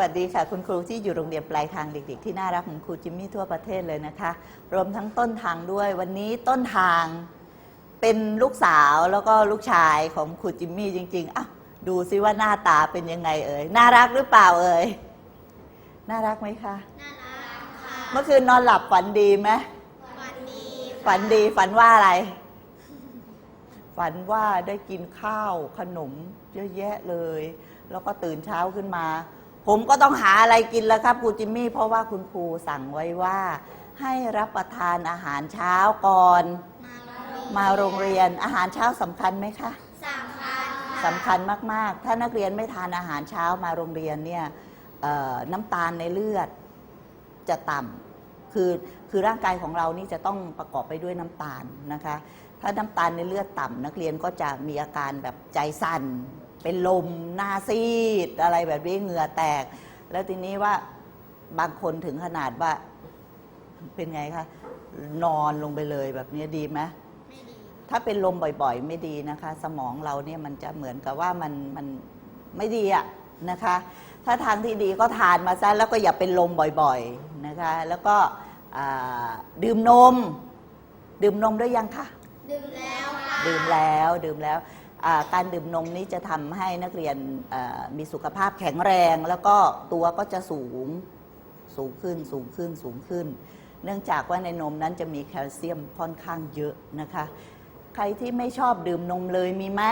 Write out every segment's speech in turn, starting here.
วัสดีค่ะ คุณครูที่อยู่โรงเรียนปลายทางเด็ก ๆ ที่น่ารักของครูจิมมี่ทั่วประเทศเลยนะคะ รวมทั้งต้นทางด้วย วันนี้ต้นทางเป็นลูกสาวแล้วก็ลูกชายของครูจิมมี่จริงๆอะดูซิว่าหน้าตาเป็นยังไงเอ่ยน่ารักหรือเปล่าเอ่ยน่ารักไหมคะน่ารักค่ะเมื่อคืนนอนหลับฝันดีไหมวันดีฝันดีฝันว่าอะไร ฝันว่าได้กินข้าวขนมเยอะแยะเลย แล้วก็ตื่นเช้าขึ้นมา ผมก็ต้องหาอะไรกินแล้วครับครูจิมมี่ เพราะว่าคุณครูสั่งไว้ว่า ให้รับประทานอาหารเช้าก่อน มาโรงเรียนมาโรงเรียนอาหารเช้าสำคัญไหมคะสามพันสำคัญมากๆ ถ้านักเรียนไม่ทานอาหารเช้ามาโรงเรียนเนี่ยเอ่อน้ำตาลในเลือดจะต่ำคือคือร่างกายของเรานี่จะต้องประกอบไปด้วยน้ำตาลนะคะ ถ้าน้ำตาลในเลือดต่ำนักเรียนก็จะมีอาการแบบใจสั่น เป็นลมหน้าซีดอะไรแบบนี้เหงื่อแตก แล้วทีนี้ว่าบางคนถึงขนาดว่า เป็นไงคะนอนลงไปเลยแบบนี้ดีไหมไม่ดีถ้าเป็นลมบ่อยๆ ไม่ดีนะคะ สมองเราเนี่ยมันจะเหมือนกับว่ามันมันไม่ดีอะนะคะ ถ้าทางที่ดีก็ทานมาซะแล้วก็อย่าเป็นลมบ่อยๆนะคะ แล้วก็อ่าดื่มนม ดื่มนมด้วยยังคะดื่มแล้วค่ะดื่มแล้วดื่มแล้วอ่า การดื่มนมนี้จะทำให้นักเรียนอ่ามีสุขภาพแข็งแรง แล้วก็ตัวก็จะสูงสูงขึ้นสูงขึ้นสูงขึ้น เนื่องจากว่าในนมนั้นจะมีแคลเซียมค่อนข้างเยอะนะคะ ใครที่ไม่ชอบดื่มนมเลยมีไหม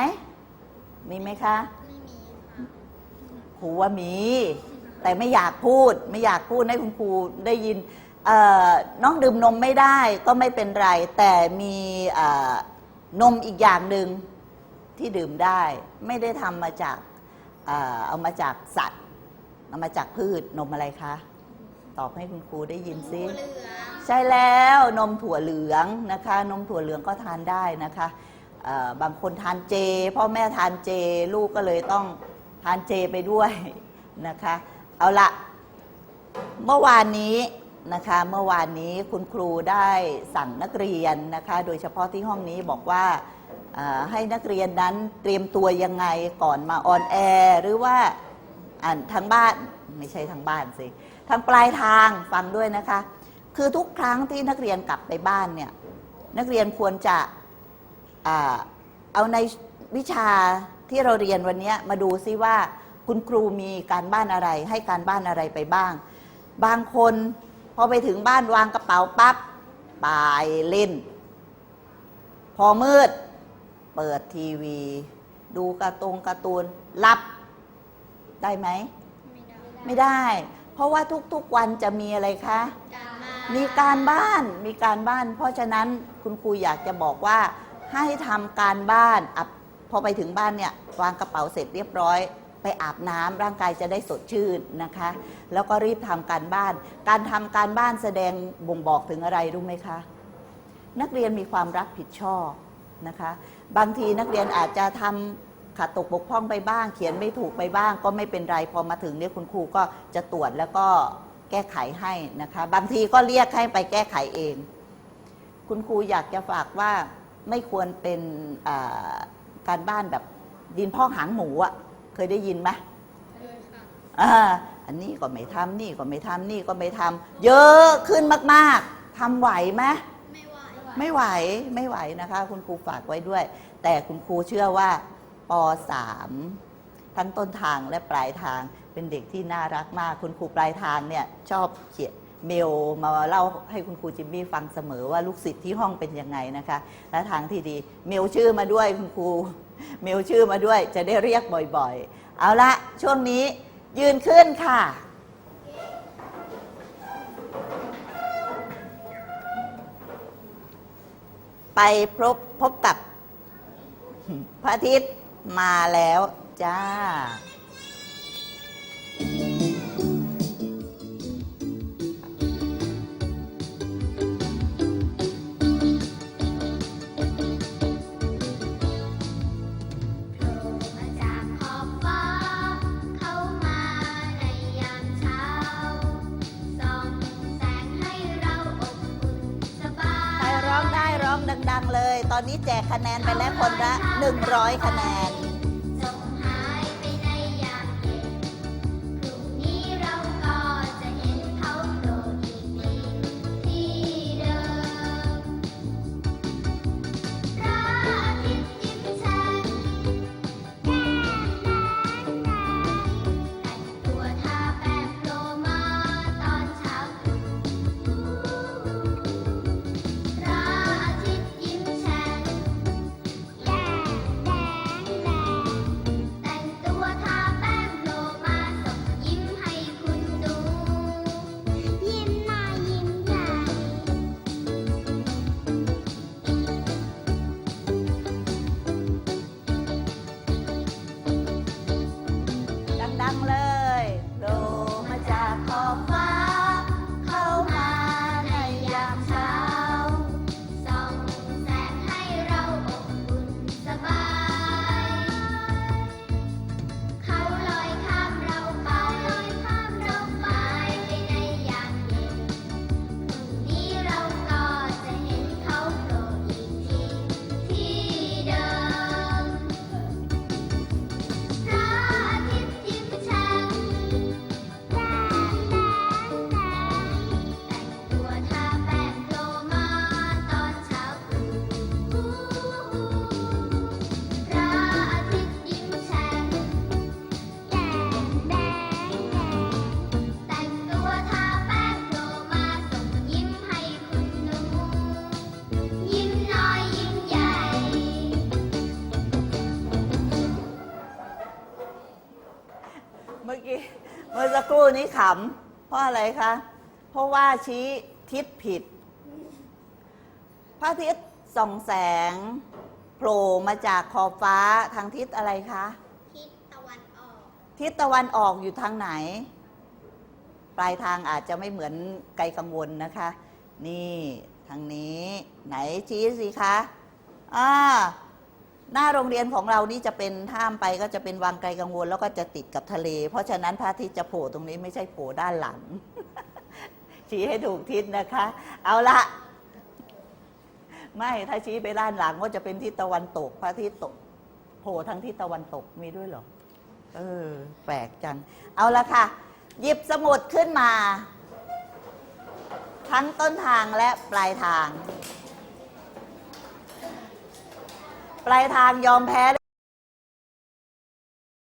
มีไหมคะไม่มีค่ะครูว่ามี แต่ไม่อยากพูดไม่อยากพูดให้คุณครูได้ยินเอ่อน้องดื่มนมไม่ได้ก็ไม่เป็นไร แต่มีเอ่อนมอีกอย่างหนึ่ง ที่ดื่มได้ ไม่ได้ทำมาจากเอ่อเอามาจากสัตว์เอามาจากพืชนมอะไรคะ ตอบให้คุณครูได้ยินซิเหลืองใช่แล้วนมถั่วเหลืองนะคะ นมถั่วเหลืองก็ทานได้นะคะเอ่อบางคนทานเจ พ่อแม่ทานเจ ลูกก็เลยต้องทานเจไปด้วย นะคะ เอาละเมื่อวานนี้นะคะ เมื่อวานนี้คุณครูได้สั่งนักเรียนนะคะ โดยเฉพาะที่ห้องนี้บอกว่าเอ่อ ให้นักเรียนนั้นเตรียมตัวยังไงก่อนมาออนแอร์หรือว่าอ่านทางบ้านไม่ใช่ทางบ้านสิทางปลายทางฟังด้วยนะคะ คือทุกครั้งที่นักเรียนกลับไปบ้านเนี่ยนักเรียนควรจะอ่าเอาในวิชาที่เราเรียนวันนี้มาดูซิว่าคุณครูมีการบ้านอะไรให้การบ้านอะไรไปบ้าง บางคนพอไปถึงบ้านวางกระเป๋าปับ๊บไปเล่น พอมืด เปิดทีวี ดูการ์ตงการ์ตูนรับได้ไหมไม่ได้ไม่ได้ เพราะว่าทุกๆวันจะมีอะไรคะการบ้านมีการบ้านมีการบ้าน เพราะฉะนั้นคุณครูอยากจะบอกว่าให้ทำการบ้านอะพอไปถึงบ้านเนี่ยวางกระเป๋าเสร็จเรียบร้อย ไปอาบน้ำร่างกายจะได้สดชื่นนะคะ แล้วก็รีบทำการบ้าน การทำการบ้านแสดงบ่งบอกถึงอะไรรู้ไหมคะ นักเรียนมีความรับผิดชอบ นะคะ บางทีนักเรียนอาจจะทำขาดตกบกพร่องไปบ้าง เขียนไม่ถูกไปบ้าง ก็ไม่เป็นไรพอมาถึงเนี่ยคุณครูก็จะตรวจแล้วก็แก้ไขให้นะคะ บางทีก็เรียกให้ไปแก้ไขเอง คุณครูอยากจะฝากว่าไม่ควรเป็นอ่าการบ้านแบบดินพอกหางหมูอะเคยได้ยินไหมเลยค่ะอ่าอันนี้ก็ไม่ทำนี่ก็ไม่ทำนี่ก็ไม่ทำเยอะขึ้นมาก ๆทำไหวไหม ไม่ไหวไม่ไหวนะคะ คุณครูฝากไว้ด้วย แต่คุณครูเชื่อว่าป .3 ทั้งต้นทางและปลายทางเป็นเด็กที่น่ารักมาก คุณครูปลายทางเนี่ยชอบเขียนเมลมาเล่าให้คุณครูจิมมี่ฟังเสมอว่าลูกศิษย์ที่ห้องเป็นยังไงนะคะ และทางที่ดี เมลชื่อมาด้วยคุณครู เมลชื่อมาด้วยจะได้เรียกบ่อยๆ เอาละช่วงนี้ยืนขึ้นค่ะ ไปพบพบกับพระอาทิตย์มาแล้วจ้า เลย ตอนนี้แจกคะแนนไปแล้วคนละ 100 คะแนน yang lebih เมื่อสักครู่นี้ขำเพราะอะไรคะ เพราะว่าชี้ทิศผิด พระอาทิตย์ส่องแสงโผล่มาจากขอบฟ้าทางทิศอะไรคะ ทิศตะวันออก ทิศตะวันออกอยู่ทางไหน ปลายทางอาจจะไม่เหมือนไกลกังวลนะคะ นี่ทางนี้ ไหนชี้สิคะอ่า หน้าโรงเรียนของเรานี่จะเป็นท่ามไปก็จะเป็นวังไกลกังวล แล้วก็จะติดกับทะเล เพราะฉะนั้นพระอาทิตย์จะโผล่ตรงนี้ไม่ใช่โผล่ด้านหลัง ชี้ให้ถูกทิศนะคะ เอาละไม่ถ้าชี้ไปด้านหลังก็จะเป็นทิศตะวันตก พระอาทิตย์ตกโผล่ทางทิศตะวันตกมีด้วยหรอเออแปลกจัง เอาละค่ะ หยิบสมุดขึ้นมา ทั้งต้นทางและปลายทาง ปลายทางยอมแพ้